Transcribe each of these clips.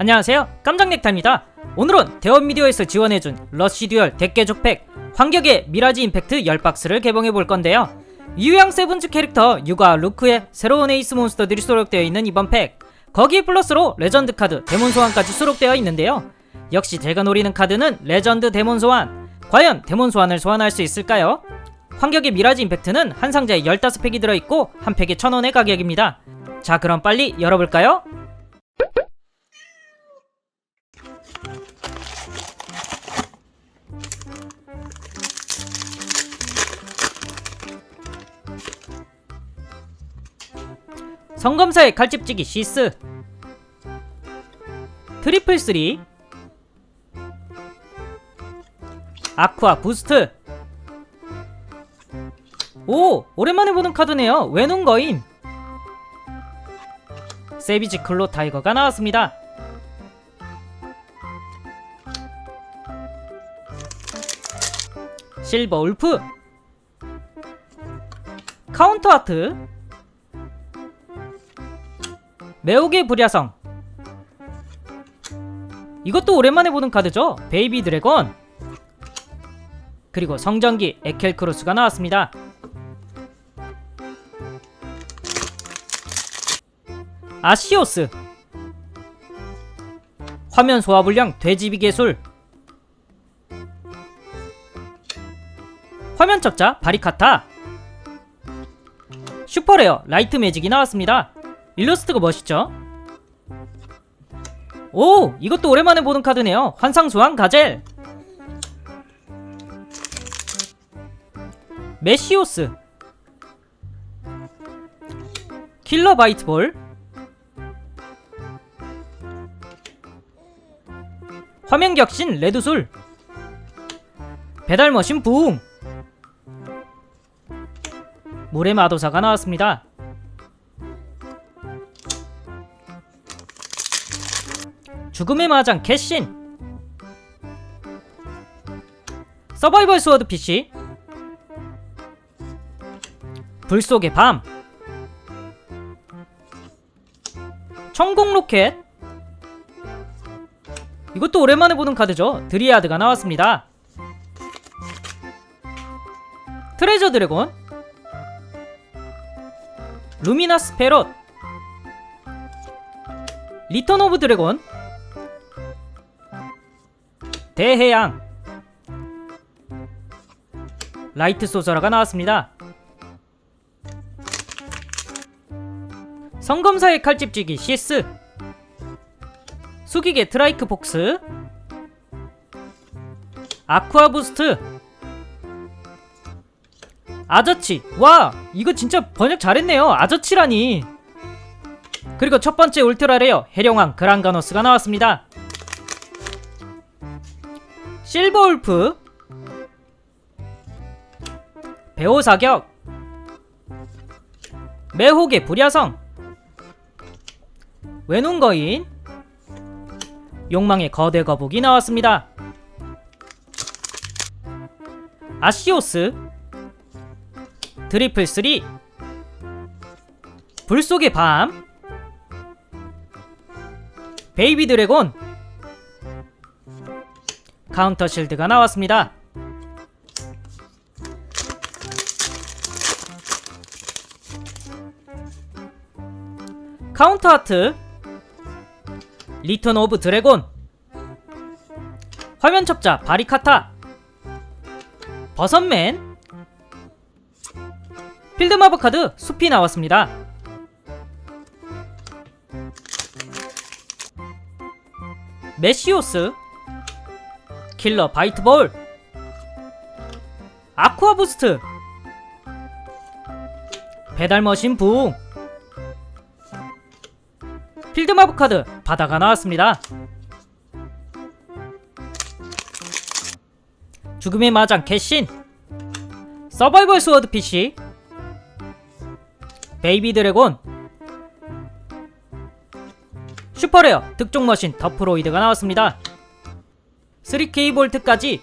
안녕하세요. 깜장넥타입니다. 오늘은 대원미디어에서 지원해준 러쉬 듀얼 대깨 족 팩 환격의 미라지 임팩트 10박스를 개봉해볼 건데요. 유양 세븐즈 캐릭터 유가 루크의 새로운 에이스 몬스터들이 수록되어 있는 이번 팩. 거기에 플러스로 레전드 카드 데몬 소환까지 수록되어 있는데요. 역시 제가 노리는 카드는 레전드 데몬 소환. 과연 데몬 소환을 소환할 수 있을까요? 환격의 미라지 임팩트는 한 상자에 15팩이 들어있고 한 팩에 1000원의 가격입니다. 자 그럼 빨리 열어볼까요? 성검사의 칼집지기 시스. 트리플 쓰리. 아쿠아 부스트. 오 오랜만에 보는 카드네요. 외눈 거인 세비지 클로 타이거가 나왔습니다. 실버 울프. 카운터 아트 매혹의 불야성. 이것도 오랜만에 보는 카드죠? 베이비 드래곤. 그리고 성전기 에켈 크로스가 나왔습니다. 아시오스. 화면 소화불량 돼지비 개술. 화면 척자 바리카타. 슈퍼레어 라이트 매직이 나왔습니다 일러스트가 멋있죠? 오! 이것도 오랜만에 보는 카드네요. 환상수왕 가젤! 메시오스 킬러 바이트볼 화면 격신 레드술 배달머신 부웅 물의 마도사가 나왔습니다. 죽음의 마장 캐신. 서바이벌 스워드 PC 불 속의 밤. 천공 로켓. 이것도 오랜만에 보는 카드죠? 드리아드가 나왔습니다. 트레저 드래곤. 루미나스 페롯 리턴 오브 드래곤 대해양. 라이트 소서라가 나왔습니다. 성검사의 칼집쥐기 시스 수기계 트라이크 복스. 아쿠아 부스트. 아저치. 와 이거 진짜 번역 잘했네요. 아저치라니. 그리고 첫 번째 울트라 레어 해령왕 그란가노스가 나왔습니다 실버 울프. 배우 사격. 매혹의 불야성. 외눈 거인. 욕망의 거대 거북이 나왔습니다. 아시오스. 트리플 쓰리. 불 속의 밤. 베이비 드래곤 카운터 실드가 나왔습니다. 카운터 하트. 리턴 오브 드래곤. 화면 첩자 바리카타. 버섯맨. 필드 마법 카드 숲이 나왔습니다. 메시오스 킬러 바이트볼. 아쿠아 부스트. 배달머신 붕. 필드 마법 카드 바다가 나왔습니다. 죽음의 마장 캐신. 서바이벌 스워드 PC 베이비 드래곤. 슈퍼레어 특종 머신 더프로이드가 나왔습니다. 3K 볼트까지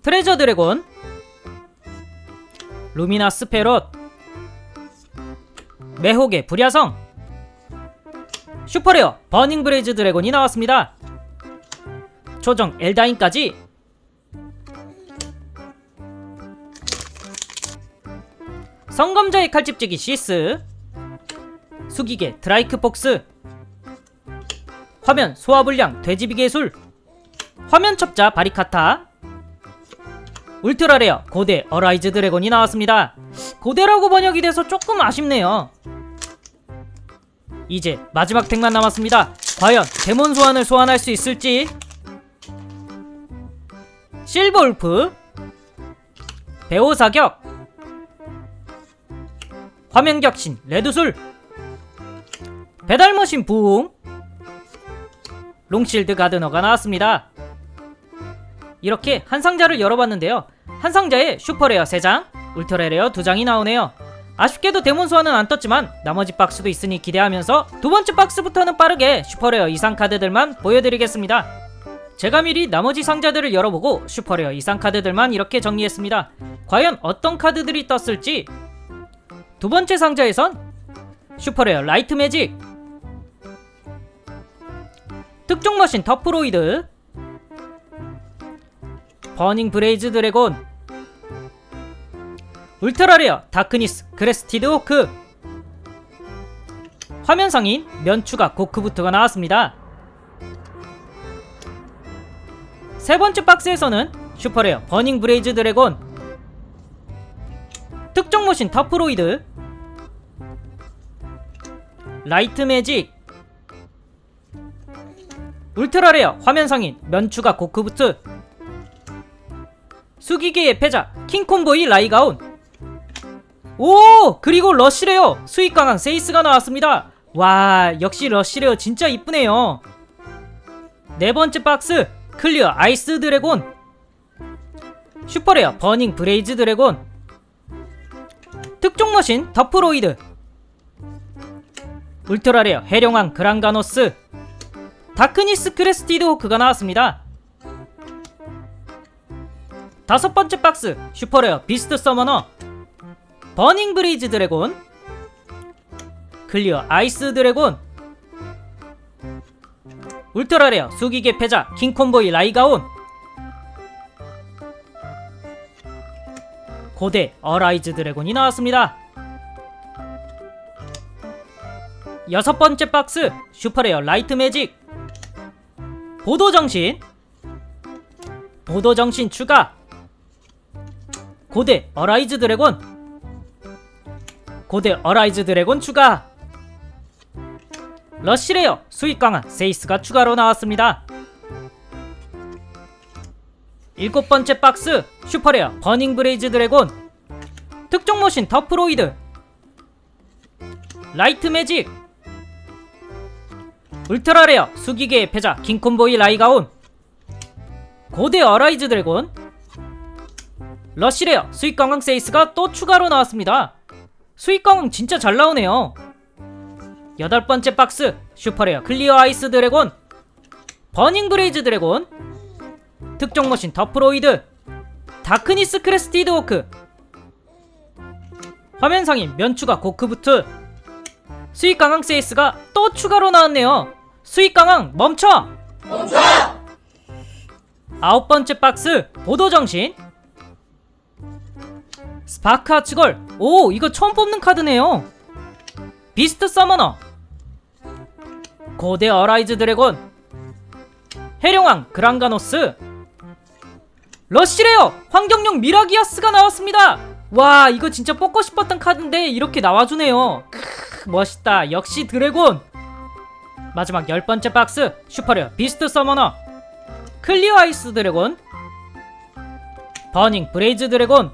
트레저 드래곤 루미나스 페롯 매혹의 불야성 슈퍼레어 버닝 브레이즈 드래곤이 나왔습니다 초정 엘다인까지 성검자의 칼집지기 시스 수기계 드라이크 폭스 화면 소화불량 돼지비 개술. 화면 첩자 바리카타. 울트라 레어 고대 어라이즈 드래곤이 나왔습니다. 고대라고 번역이 돼서 조금 아쉽네요. 이제 마지막 덱만 남았습니다. 과연 데몬 소환을 소환할 수 있을지. 실버 울프. 배우 사격. 화면 격신 레드술. 배달머신 부흥 롱실드 가드너가 나왔습니다. 이렇게 한 상자를 열어봤는데요. 한 상자에 슈퍼레어 3장 울트라레어 2장이 나오네요. 아쉽게도 데몬 소환은 안 떴지만 나머지 박스도 있으니 기대하면서 두 번째 박스부터는 빠르게 슈퍼레어 이상 카드들만 보여드리겠습니다. 제가 미리 나머지 상자들을 열어보고 슈퍼레어 이상 카드들만 이렇게 정리했습니다. 과연 어떤 카드들이 떴을지. 두 번째 상자에선 슈퍼레어 라이트 매직 특종 머신 터프로이드. 버닝 브레이즈 드래곤. 울트라레어 다크니스 그레스티드 호크. 화면 상인 면추가 고크부트가 나왔습니다. 세 번째 박스에서는 슈퍼레어 버닝 브레이즈 드래곤. 특정 모신 터프로이드. 라이트 매직 울트라레어 화면 상인 면추가 고크부트 수기계의 패자 킹콤보이 라이가운 오 그리고 러시레어 수익 강한 세이스가 나왔습니다. 와 역시 러시레어 진짜 이쁘네요. 네 번째 박스 클리어 아이스 드래곤. 슈퍼레어 버닝 브레이즈 드래곤. 특종 머신 더프로이드. 울트라레어 해룡왕 그랑가노스 다크니스 크레스티드 호크가 나왔습니다. 다섯 번째 박스 슈퍼레어 비스트 서머너 버닝 브리즈 드래곤 클리어 아이스 드래곤 울트라레어 수기계 패자 킹콤보이 라이가온 고대 어라이즈 드래곤이 나왔습니다. 여섯 번째 박스 슈퍼레어 라이트 매직 보도정신. 보도정신 추가. 고대 어라이즈 드래곤. 고대 어라이즈 드래곤 추가. 러시레어 수익 강한 세이스가 추가로 나왔습니다. 일곱 번째 박스 슈퍼레어 버닝 브레이즈 드래곤. 특종 모신 더프로이드. 라이트 매직 울트라 레어 수기계의 패자 킹콤보이 라이가온. 고대 어라이즈 드래곤. 러시레어 수익 강황 세이스가 또 추가로 나왔습니다. 수익 강황 진짜 잘 나오네요. 여덟 번째 박스 슈퍼레어 클리어 아이스 드래곤. 버닝 브레이즈 드래곤. 특종 머신 더프로이드. 다크니스 크레스티드 호크. 화면 상인 면추가 고크부트. 수익 강황 세이스가 또 추가로 나왔네요. 수익 강황 멈춰! 멈춰! 아홉 번째 박스 보도 정신. 스파크 아츠걸. 오 이거 처음 뽑는 카드네요. 비스트 서머너. 고대 어라이즈 드래곤. 해룡왕 그랑가노스. 러시레어 환경용 미라기아스가 나왔습니다. 와 이거 진짜 뽑고 싶었던 카드인데 이렇게 나와주네요. 크, 멋있다. 역시 드래곤 마지막 열 번째 박스 슈퍼레어 비스트 서머너. 클리어 아이스 드래곤 버닝 브레이즈 드래곤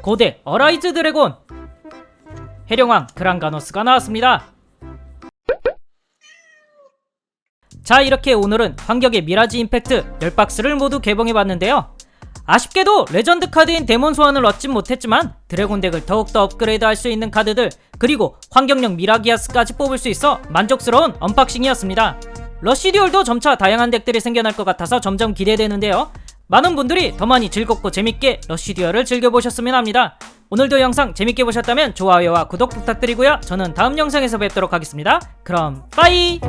고대 어라이즈 드래곤 해룡왕 그랑가노스가 나왔습니다. 자 이렇게 오늘은 환격의 미라지 임팩트 10박스를 모두 개봉해봤는데요 아쉽게도 레전드 카드인 데몬 소환을 얻진 못했지만 드래곤 덱을 더욱더 업그레이드 할 수 있는 카드들 그리고 환경용 미라기아스까지 뽑을 수 있어 만족스러운 언박싱이었습니다 러시듀얼도 점차 다양한 덱들이 생겨날 것 같아서 점점 기대되는데요 많은 분들이 더 많이 즐겁고 재밌게 러시듀얼을 즐겨보셨으면 합니다 오늘도 영상 재밌게 보셨다면 좋아요와 구독 부탁드리고요. 저는 다음 영상에서 뵙도록 하겠습니다. 그럼 빠이!